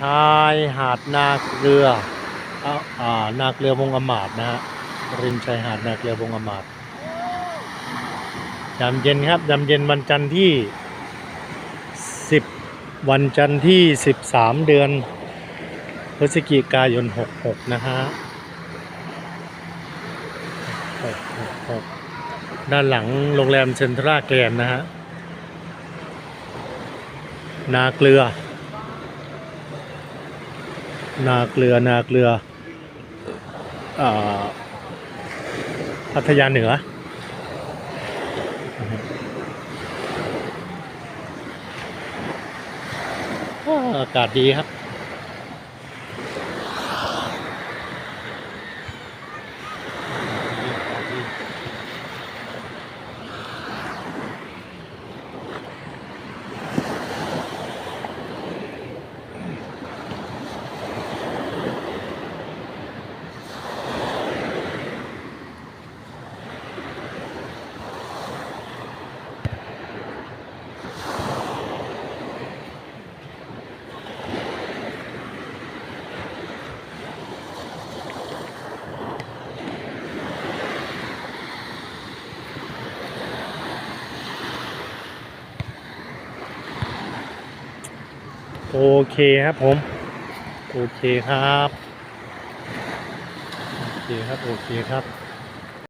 ชายหาดนาเกลืออ่าอ่านาเกลือวงอมาดนะฮะริมชายหาดนาเกลือวงอมาดยามเย็นครับยามเย็นวันจันทร์ที่ 10 วันจันทร์ที่ 13 เดือนพฤศจิกายน 66 นะฮะ66ด้านหลังโรงแรมเซ็นทราแกรนด์นะฮะ นาเกลือ นาเกลือนาเกลืออพัทยาเหนือออากาศดีครับ โอเคครับผม โอเคครับ โอเคครับ โอเคครับ